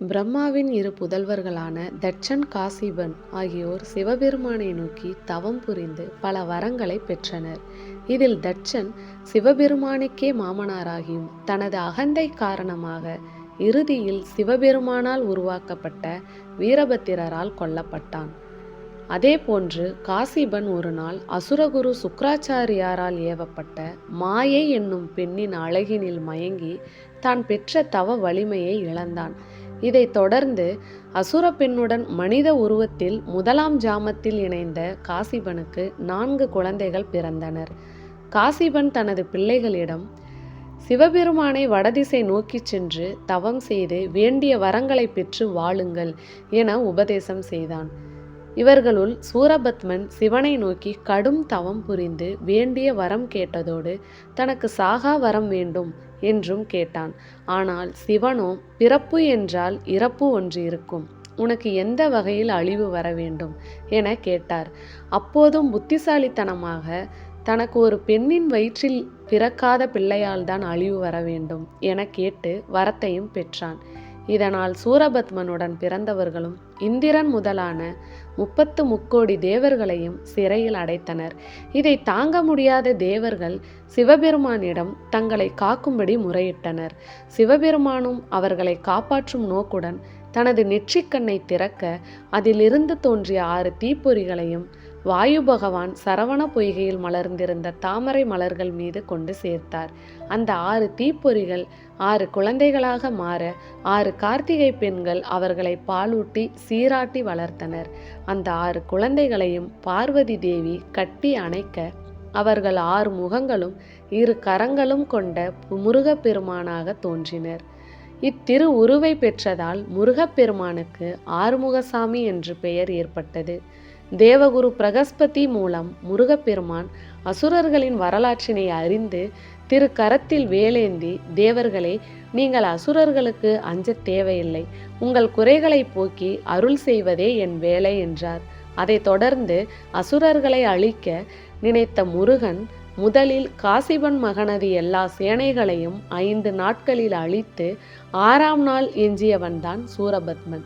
பிரம்மாவின் இரு புதல்வர்களான தட்சன் காசிபன் ஆகியோர் சிவபெருமானை நோக்கி தவம் புரிந்து பல வரங்களை பெற்றனர். இதில் தட்சன் சிவபெருமானுக்கே மாமனாராகியும் தனது அகந்தை காரணமாக இறுதியில் சிவபெருமானால் உருவாக்கப்பட்ட வீரபத்திரரால் கொல்லப்பட்டான். அதேபோன்று காசிபன் ஒரு நாள் அசுரகுரு சுக்ராச்சாரியாரால் ஏவப்பட்ட மாயை என்னும் பெண்ணின் அழகினில் மயங்கி தான் பெற்ற தவ வலிமையை இழந்தான். இதைத் தொடர்ந்து அசுர பெண்ணுடன் மனித உருவத்தில் முதலாம் ஜாமத்தில் இணைந்த காசிபனுக்கு நான்கு குழந்தைகள் பிறந்தனர். காசிபன் தனது பிள்ளைகளிடம் சிவபெருமானை வடதிசை நோக்கிச் சென்று தவம் செய்து வேண்டிய வரங்களை பெற்று வாழுங்கள் என உபதேசம் செய்தான். இவர்களுள் சூரபத்மன் சிவனை நோக்கி கடும் தவம் புரிந்து வேண்டிய வரம் கேட்டதோடு தனக்கு சாகா வரம் வேண்டும் என்றும் கேட்டான். ஆனால் சிவனோ பிறப்பு என்றால் இறப்பு ஒன்று இருக்கும். உனக்கு எந்த வகையில் அழிவு வர வேண்டும்? என கேட்டார். அப்போதும் புத்திசாலித்தனமாக தனக்கு ஒரு பெண்ணின் வயிற்றில் பிறக்காத பிள்ளையால் தான் அழிவு வர வேண்டும் என கேட்டு வரத்தையும் பெற்றான். இதனால் சூரபத்மனுடன் பிறந்தவர்களும் இந்திரன் முதலான முப்பத்து முக்கோடி தேவர்களையும் சிறையில் அடைத்தனர். இதை தாங்க முடியாத தேவர்கள் சிவபெருமானிடம் தங்களை காக்கும்படி முறையிட்டனர். சிவபெருமானும் அவர்களை காப்பாற்றும் நோக்குடன் தனது நெற்றிக்கண்ணை திறக்க அதிலிருந்து தோன்றிய ஆறு தீப்பொறிகளையும் வாயு பகவான் சரவண பொய்கையில் மலர்ந்திருந்த தாமரை மலர்கள் மீது கொண்டு சேர்த்தார். அந்த ஆறு தீப்பொறிகள் ஆறு குழந்தைகளாக மாற ஆறு கார்த்திகை பெண்கள் அவர்களை பாலூட்டி சீராட்டி வளர்த்தனர். அந்த ஆறு குழந்தைகளையும் பார்வதி தேவி கட்டி அணைக்க அவர்கள் ஆறு முகங்களும் இரு கரங்களும் கொண்ட முருகப்பெருமானாக தோன்றினர். இத்திரு உருவை பெற்றதால் முருகப்பெருமானுக்கு ஆறுமுகசாமி என்று பெயர் ஏற்பட்டது. தேவகுரு பிரகஸ்பதி மூலம் முருகப்பெருமான் அசுரர்களின் வரலாற்றினை அறிந்து திரு கரத்தில் வேலேந்தி தேவர்களே நீங்கள் அசுரர்களுக்கு அஞ்ச தேவையில்லை. உங்கள் குறைகளை போக்கி அருள் செய்வதே என் வேலை என்றார். அதைத் தொடர்ந்து அசுரர்களை அழிக்க நினைத்த முருகன் முதலில் காசிபன் மகனது எல்லா சேனைகளையும் ஐந்து நாட்களில் அழித்து ஆறாம் நாள் எஞ்சியவன்தான் சூரபத்மன்.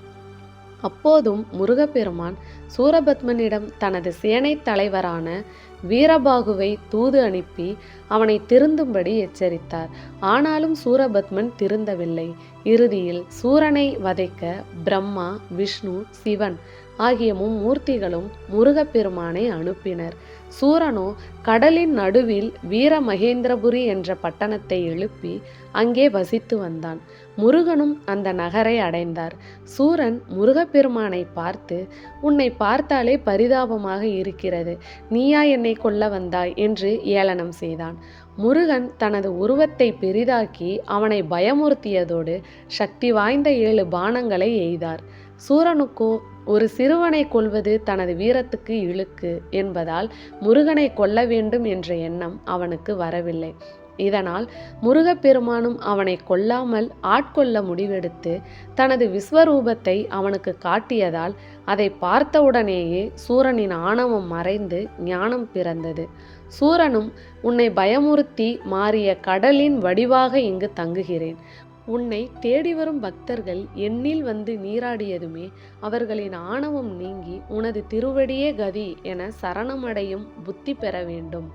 அப்போதும் முருகப்பெருமான் சூரபத்மனிடம் தனது சேனைத் தலைவரான வீரபாகுவை தூது அனுப்பி அவனை திருந்தும்படி எச்சரித்தார். ஆனாலும் சூரபத்மன் திருந்தவில்லை. இறுதியில் சூரனை வதைக்க பிரம்மா விஷ்ணு சிவன் ஆகிய மும்மூர்த்திகளும் முருகப்பெருமானை அனுப்பினர். சூரனோ கடலின் நடுவில் வீர மகேந்திரபுரி என்ற பட்டணத்தை எழுப்பி அங்கே வசித்து வந்தான். முருகனும் அந்த நகரை அடைந்தார். சூரன் முருகப்பெருமானை பார்த்து உன்னை பார்த்தாலே பரிதாபமாக இருக்கிறது. நீயா என்னை கொல்ல வந்தாய் என்று ஏளனம் செய்தான். முருகன் தனது உருவத்தை பெரிதாக்கி அவனை பயமுறுத்தியதோடு சக்தி வாய்ந்த ஏழு பானங்களை எய்தார். சூரனுக்கோ ஒரு சிறுவனை கொல்வது தனது வீரத்துக்கு இழுக்கு என்பதால் முருகனை கொல்ல வேண்டும் என்ற எண்ணம் அவனுக்கு வரவில்லை. இதனால் முருகப்பெருமானும் அவனை கொல்லாமல் ஆட்கொள்ள முடிவெடுத்து தனது விஸ்வரூபத்தை அவனுக்கு காட்டியதால் அதை பார்த்தவுடனேயே சூரனின் ஆணவம் மறைந்து ஞானம் பிறந்தது. சூரனும் உன்னை பயமுறுத்தி மாறிய கடலின் வடிவாக இங்கு தங்குகிறேன். உன்னை தேடி வரும் பக்தர்கள் எண்ணில் வந்து நீராடியதுமே அவர்களின் ஆணவம் நீங்கி உனது திருவடியே கதி என சரணமடையும் புத்தி பெற வேண்டும்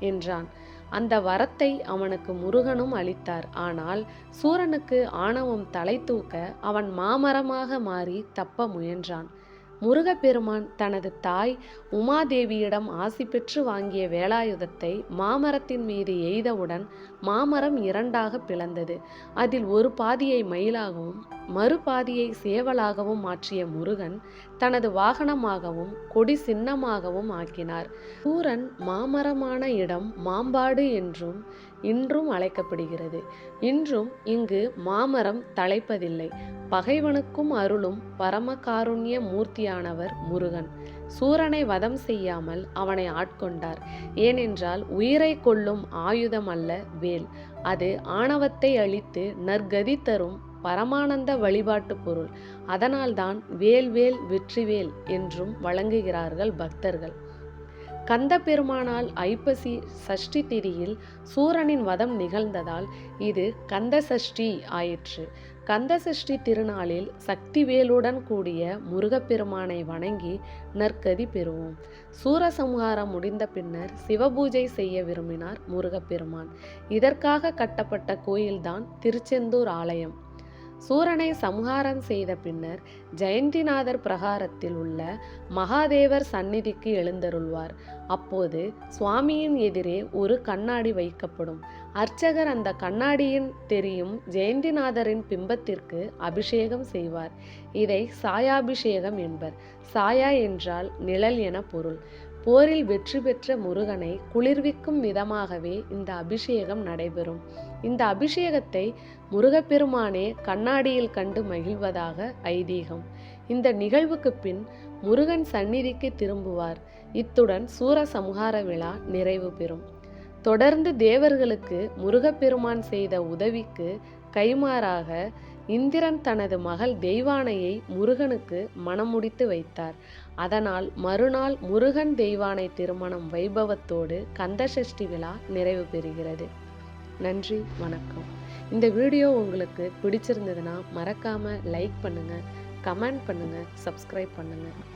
என்றான். அந்த வரத்தை அவனுக்கு முருகனும் அளித்தார். ஆனால் சூரனுக்கு ஆணவம் தலை தூக்க அவன் மாமரமாக மாறி தப்ப முயன்றான். முருகப்பெருமான் தனது தாய் உமாதேவியிடம் ஆசி பெற்று வாங்கிய வேலாயுதத்தை மாமரத்தின் மீது எய்தவுடன் மாமரம் இரண்டாக பிளந்தது. அதில் ஒரு பாதியை மயிலாகவும் மறுபாதியை சேவலாகவும் மாற்றிய முருகன் தனது வாகனமாகவும் கொடி சின்னமாகவும் ஆக்கினார். சூரன் மாமரமான இடம் மாம்பாடு என்றும் இன்றும் அழைக்கப்படுகிறது. இன்றும் இங்கு மாமரம் தலைப்பதில்லை. பகைவனுக்கும் அருளும் பரமகாருண்ய மூர்த்தியானவர் முருகன். சூரனை வதம் செய்யாமல் அவனை ஆட்கொண்டார். ஏனென்றால் உயிரை கொள்ளும் ஆயுதம் அல்ல வேல். அது ஆணவத்தை அழித்து நற்கதி தரும் பரமானந்த வழிபாட்டு பொருள். அதனால்தான் வேல்வேல் வெற்றிவேல் என்றும் வழங்குகிறார்கள் பக்தர்கள். கந்த பெருமானால் ஐப்பசி சஷ்டி திதியில் சூரனின் வதம் நிகழ்ந்ததால் இது கந்த சஷ்டி ஆயிற்று. கந்த சஷ்டி திருநாளில் சக்திவேலுடன் கூடிய முருகப்பெருமானை வணங்கி நற்கதி பெறுவோம். சூரசம்ஹாரம் முடிந்த பின்னர் சிவபூஜை செய்ய விரும்பினார் முருகப்பெருமான். இதற்காக கட்டப்பட்ட கோயில்தான் திருச்செந்தூர் ஆலயம். சூரனை சம்ஹாரம் செய்த பின்னர் ஜெயந்திநாதர் பிரகாரத்தில் உள்ள மகாதேவர் சந்நிதிக்கு எழுந்தருள்வார். அப்போது சுவாமியின் எதிரே ஒரு கண்ணாடி வைக்கப்படும். அர்ச்சகர் அந்த கண்ணாடியின் தெரியும் ஜெயந்திநாதரின் பிம்பத்திற்கு அபிஷேகம் செய்வார். இதை சாயாபிஷேகம் என்பர். சாயா என்றால் நிழல் என பொருள். போரில் வெற்றி பெற்ற முருகனை குளிர்விக்கும் விதமாகவே இந்த அபிஷேகம் நடைபெறும். இந்த அபிஷேகத்தை முருகப்பெருமானே கண்ணாடியில் கண்டு மகிழ்வதாக ஐதீகம். இந்த நிகழ்வுக்கு பின் முருகன் சந்நிதிக்கு திரும்புவார். இத்துடன் சூரசம்ஹார விழா நிறைவு பெறும். தொடர்ந்து தேவர்களுக்கு முருகப்பெருமான் செய்த உதவிக்கு கைமாறாக இந்திரன் தனது மகள் தெய்வானையை முருகனுக்கு மணமுடித்து வைத்தார். அதனால் மறுநாள் முருகன் தெய்வானை திருமணம் வைபவத்தோடு கந்தசஷ்டி விழா நிறைவு பெறுகிறது. நன்றி வணக்கம். இந்த வீடியோ உங்களுக்கு பிடிச்சிருந்ததுன்னா மறக்காமல் லைக் பண்ணுங்கள் கமெண்ட் பண்ணுங்கள் சப்ஸ்கிரைப் பண்ணுங்கள்